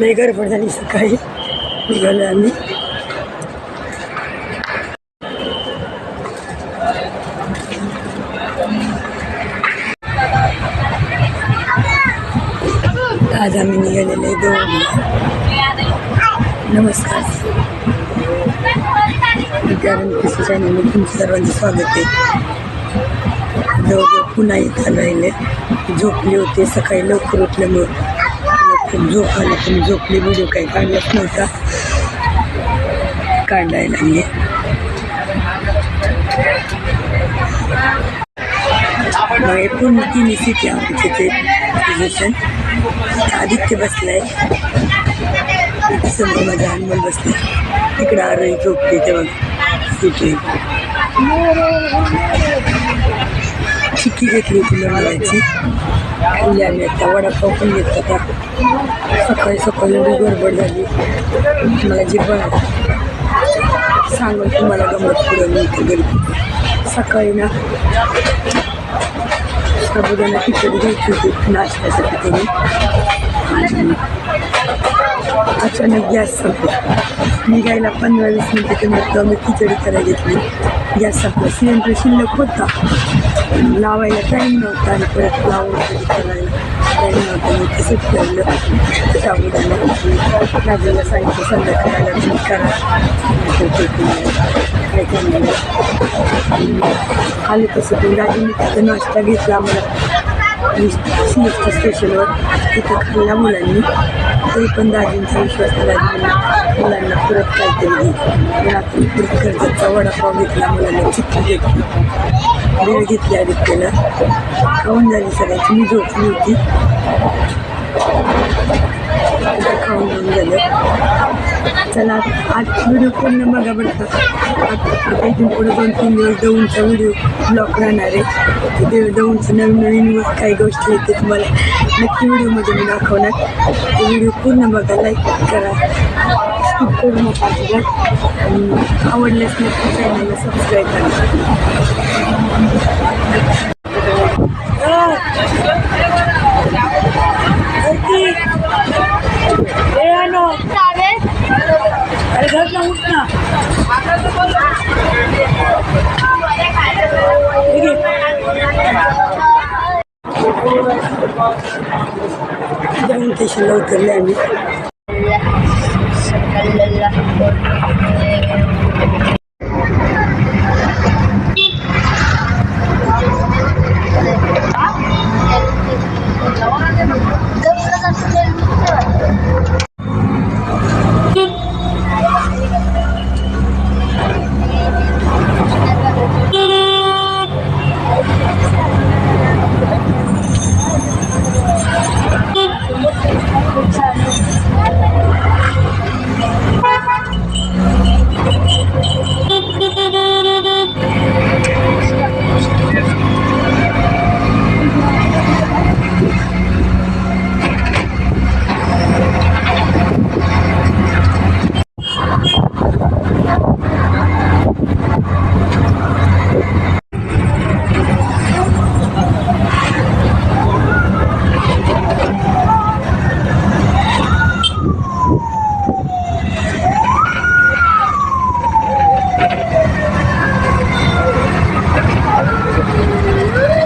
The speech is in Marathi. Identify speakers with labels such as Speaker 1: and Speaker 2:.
Speaker 1: लई गडबड झाली सकाळी. निघालो आम्ही. आज आम्ही निघालेले दोन. नमस्कार. कारण कृषी चॅनलमध्ये तुमचं सर्वांचं स्वागत आहे. जवळजवळ पुन्हा इथं राहिले झोपले होते सकाळी लवकर उठल्यामुळं खूप झोप आली पण झोपली व्हिडिओ काही काढलाच नव्हता. काढायला लागले. मग पूर्ण तिन्ही सिटी आमचे ते पोझिशन आदित्य बसलाय. समोर माझा अनमोल बसलाय. तिकडे आरोही झोपते तेव्हा तिथे चिक्की घेतली होती लोणावळ्याची खाल्ली आम्ही आता. वडापाव पण घेत होता. सकाळी सकाळी एवढी गडबड झाली. मला जी बन सांगून तुम्हाला गमत पुढे मी इथे सकाळी ना साबुदाणा खिचडी घ्यायची होती. नाश्त्यासाठी करून. अचानक गॅस संपला. निघायला पंधरा वीस मिनटं कमी मी खिचडी करायला घेतली. गॅस सिलेंडर शिल्लक होता. लावायला टाईम नव्हता आणि परत लावून करायला टाईम नव्हता. मी तसंच ठेवलं साबुदाणा राजूला सांगितलं संध्याकाळला करा. काय करणार? आले तसं पण राजूने तिथं नाश्ता घेतला आम्हाला. सी एस टी स्टेशनवर तिथं खाल्ला मुलांनी. तरी पण दाजींचा विश्वास दाजी मुलांना परत काहीतरी रात्री पण परत वडापाव घेतला मुलांना चित्र घेतली वेळ घेतली आदित्यला. खाऊन झाली सगळ्याची. मी झोपली होती. खाऊन घेऊन झालं चला आज व्हिडिओ पूर्ण बघा बरं का. इथून पुढे दोन तीन दिवस दौंडचा व्हिडिओ ब्लॉक राहणार आहे. ते दौंडचं नवीन नवीन काही गोष्टी आहेत ते तुम्हाला नक्की व्हिडिओमध्ये मी दाखवणार. ते व्हिडिओ पूर्ण बघा लाईक करा. स्किप करू नका अजिबात. आवडल्यास नक्की चॅनलला सबस्क्राईब करा. Jangan keselau lagi. Thank.